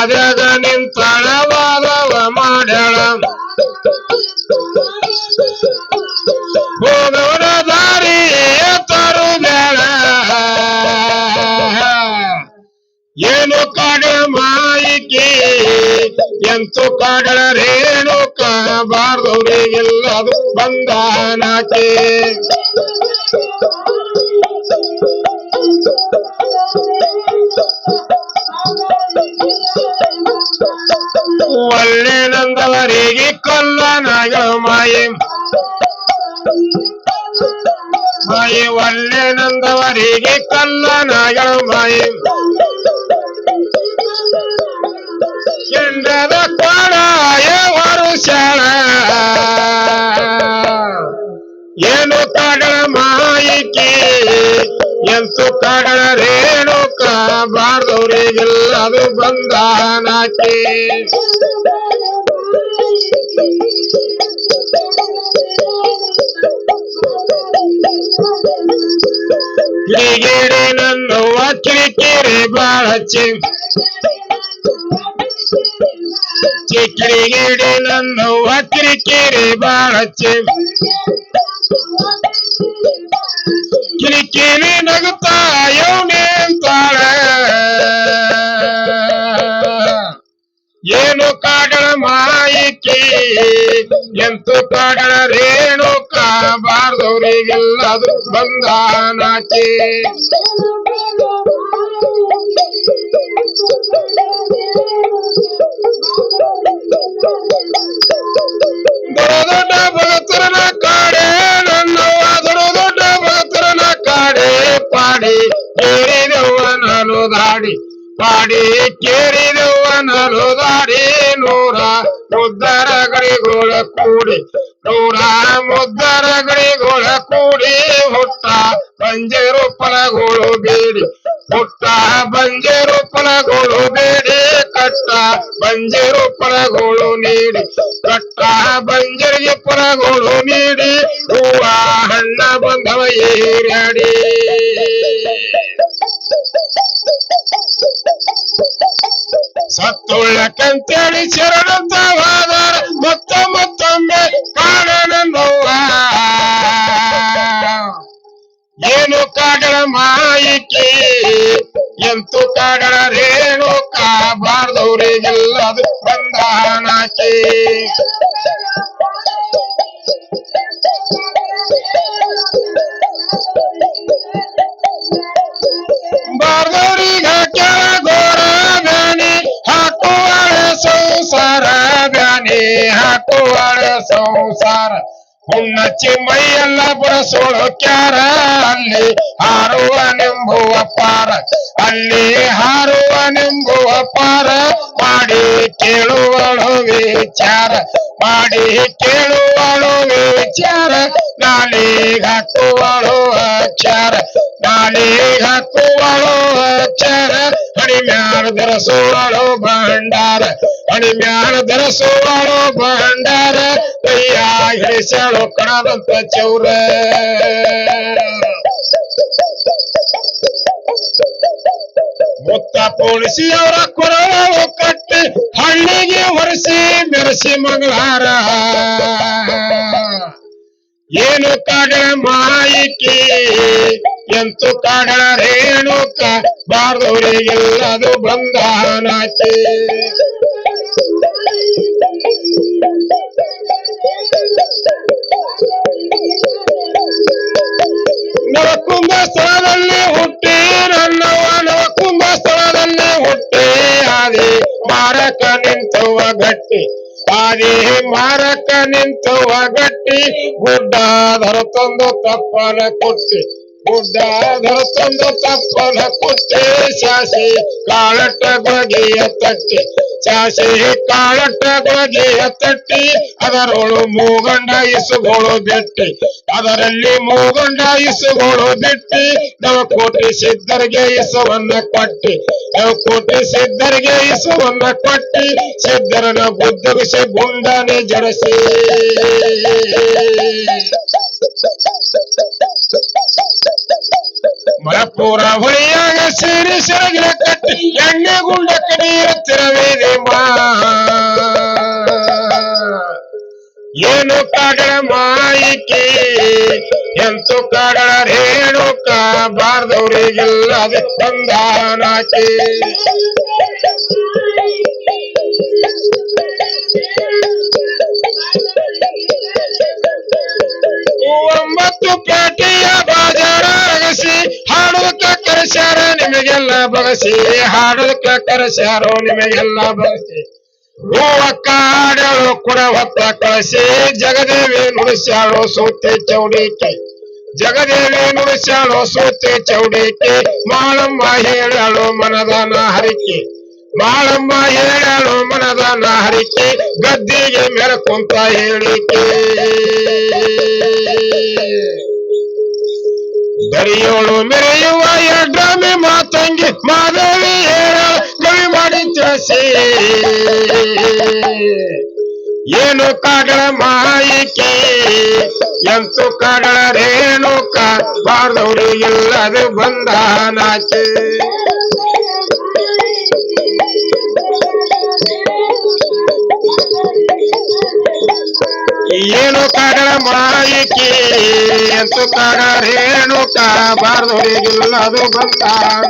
ಹಾದ್ಯಾಗ ನಿಂತಳವಾದವ ಮಾಡ್ಯಾಳ ಹೋದವರ ದಾರಿ ತರುಬೇಡ ಏನು ಕಾಡ ಮಾಯಿಕೆ ಎಂತು ಕಾಡಳ ರೇಣು ಬಾರ್ದವ್ರಿಗೆಲ್ಲ ಅದು ಬಂದಾನಾಕೆ ಒಳ್ಳೆನಂದವರಿಗೆ ಕೊಲ್ಲನಾಗಳು ಮಾಯೆ ಮಾಯೆ ಒಳ್ಳೆನಂದವರಿಗೆ ಕಲ್ಲನಾಗಳು ಮಾಯೆ ಕೆಂಡದ ಕೊಡಾಯ ವರುಷಳ ಏನು ಕಡಲ ಮಾಯಿಕೆ ಎಂತು ಕಡಲ ರೇಣುಕ ಬಾರ್ದವ್ರಿಗೆಲ್ಲ ಅದು ಬಂದಾನಾಕೆ ಕಿರಿಗಿರಿ ನನ್ನುವ ಕಿರಿಕಿರಿ ಬಾಳಚ್ಚಿ ಚಿಕ್ಕಿರಿಗಿರಿ ನನ್ನುವ ಕಿರಿಕಿರಿ ಬಾಳಚ್ಚಿ ಕಿರಿಕಿರಿ ನಗುತ್ತಾ ಯೌನೇಂತಾಳ ಏನು ಕಾಡಳ ಮಾಯಿಕೆ ಎಂತು ಕಾಡಳ ರೇಣು ಕಾಬಾರ್ದವರಿಗೆಲ್ಲದು ಅದು ಬಂದಾನಾಕೆ ದೊಡ್ಡ ಭಗತರನ ಕಾಡೆ ನನ್ನವ್ವ ದೊಡ್ಡ ಕಾಡೆ, ಪಾಡಿ ಕೇರಿದವ್ವ ನಾನು ದಾಡಿ. ಪಾಡಿ ಕೇಳಿದವ ನಲು ದಾಡಿ ನೂರ ಮುದ್ದರ ಗಡಿಗೋಳ ಕೂಡಿ, ನೂರ ಮುದ್ದರ ಗಡಿಗೋಳ ಕೂಡಿ ಹುಟ್ಟ ಬಂಜರು ಫಲಗಳು ಬೇಡಿ, ಹುಟ್ಟ ಬಂಜರು ಫಲಗಳು ಬೇಡಿ, ಕಟ್ಟ ಬಂಜರು ಫಲಗಳು ನೀಡಿ, ಕಟ್ಟ ಬಂಜರಿಗೆ ಫಲಗಳು ನೀಡಿ, ಹೂವ ಹಣ್ಣ ಬಂದವ ಏರ್ಯಾಡಿ. ಸತ್ತುಳ್ಳಕ್ಕಂತೇಳಿ ಶರಣಂತ ಹೋದರ ಮತ್ತ ಮತ್ತೊಮ್ಮೆ ಕಾಣನಂದವ್ವ ಏನು ಕಾಡಳ ಮಾಯಿಕೆ ಎಂತು ಕಾಡಳ ರೇಣುಕ ಬಾರ್ದವ್ರಿಗೆಲ್ಲ ಅದು ಬಂದಾನಾಕೆ ಬಾರ್ದವ್ರಿಗ ಹಾಕುವಳ ಸಂಸಾರ ಹುಣ್ಣಚ್ಚಿ ಮೈಯೆಲ್ಲ ಬರಸೋಳು ಕ್ಯಾರ ಅಲ್ಲಿ ಹಾರುವ ನಿಂಬುವ ಪಾರ ಅಲ್ಲಿ ಹಾರುವ ನಿಂಬುವ ಪಾರ ಮಾಡಿ ಕೇಳುವಳು ವಿಚಾರ ಮಾಡಿ ಕೇಳುವಳು ವಿಚಾರ ನಾಳಿಗೆ ಹಾಕುವಳು ಅಕ್ಷರ ನಾಳಿಗೆ ಹಾಕುವಳು ಅಕ್ಷರ ಹಣಿಮ್ಯಾಳ ಧರಿಸುವಳು ಭಂಡಾರ ಹಣಿಮ್ಯಾಳ ಧರಿಸುವಳು ಭಂಡಾರ, ಕೈಯ ಹಿಡಿಸಳು ಕಣದಂತ ಚೌರ. ಮುತ್ತ ಪೋಣಿಸಿ ಅವರ ಕೊರಳು ಕಟ್ಟಿ, ಹಳ್ಳಿಗೆ ಹೊರಸಿ ಮೆರೆಸಿ ಮಂಗಳಾರ. ಏನು ಕಾಡಳ ಮಾಯಿಕೆ ಎಂತು ಕಾಡಳ ರೇಣುಕ? ಬಾರ್ದವರಿಗೆಲ್ಲ ಅದು ಬಂದಾನಾಚೆ ನವಕುಂಭ ಸ್ಥಳದಲ್ಲಿ ಹುಟ್ಟಿ ನನ್ನವ ನವಕುಂಭ ಸ್ಥಳದಲ್ಲಿ ಹುಟ್ಟಿ ಆದಿ ಮಾರಕ ನಿಂತವ ಗಟ್ಟಿ. ಆದಿ ಮಾರಕ ನಿಂತವ ಗಟ್ಟಿ ಗುಡ್ಡ ಧರ ತಂದು ತಪ್ಪನ ಕೊಟ್ಟಿ. ಗುಡ್ಡ ಧರ ತಂದು ತಪ್ಪನ ಕೊಟ್ಟಿ ಶಾಸಿ ಕಾಳಟ ಬಗೆಯ ತಟ್ಟಿ ಶಾಸಿ ಕಾಳಟ ಬಗೆಯ ತಟ್ಟಿ, ಅದರೊಳು ಮೂಗಂಡ ಇಸುಗಳು ಬೆಟ್ಟಿ, ಅದರಲ್ಲಿ ಮೂಗಂಡ ಇಸುಗಳು ಬಿಟ್ಟಿ, ನವಕೋಟಿ ಸಿದ್ಧರಿಗೆ ಇಸುವನ್ನ ಕೊಟ್ಟಿ, ನವಕೋಟಿ ಸಿದ್ಧರಿಗೆ ಇಸುವನ್ನ ಕೊಟ್ಟಿ ಸಿದ್ಧರನ ಬುದ್ಧಗಿಸಿ ಗುಂಡನೆ ಜಡಸಿ. ಮಲಪುರ ಹೊಳಿಯಾಗ ಸೇರಿ ಸೆರಗಿನ ಕಟ್ಟಿ, ಎಣ್ಣೆ ಗುಂಡ ಕಡಿಯುತ್ತಿರವೇದೆ ಮಾ. ಏನು ಕಾಡಳ ಮಾಯಿಕೆ ಎಂತು ಕಾಡಳ ರೇಣುಕ ಬಾರ್ದವ್ರಿಗೆಲ್ಲ ಅದು ಬಂದಾನಾಕೆ ಕರೆಸ್ಯಾರ ನಿಮಗೆಲ್ಲ ಬಗಸಿ ಹಾಡೋದಕ್ಕ ಕರೆಸ್ಯಾರೋ ನಿಮಗೆಲ್ಲ ಬಗಸಿ ಹೂವ ಕಾಡಳು ಕೂಡ ಹೊತ್ತ ಕಳಿಸಿ ಜಗದೇವಿ ನುಡಿಸ್ಯಾಳು ಸೂತೆ ಚೌಡಿಕೆ ಜಗದೇವಿ ನುಡಿಸ್ಯಾಳು ಸೂತೆ ಚೌಡಿಕೆ ಮಾಳಮ್ಮ ಹೇಳಳು ಮನದನ ಹರಿಕೆ ಮಾಳಮ್ಮ ಹೇಳಳು ಮನದನ ಹರಿಕೆ ಗದ್ದಿಗೆ ಮೆರಕುಂತ ಹೇಳಿಕೆ ದರಿಯೋಳು ಮೆರೆಯುವ ಎರಡ್ರಾಮಿ ಮಾತಂಗಿ ಮಾದೇವಿ ಹೇಳ ಕವಿ ಮಾಡಿ ತಿಳಿಸಿ ಏನು ಕಾಡಳ ಮಾಯಿಕೆ ಎಂತು ಕಾಡಳ ರೇಣುಕ ಬಾರ್ದವ್ರಿಗಿಲ್ಲದು ಬಂದಾನಾಚೆ ಏನು ಕಾಡಳ ಮಾಯಿಕೆ ಬಾಯಿಕೆ ಎತ್ತುತ್ತಾರ ರೇಣುಕ ಬಾರದವರಿಗಿಲ್ಲದು ಬಂದಾರ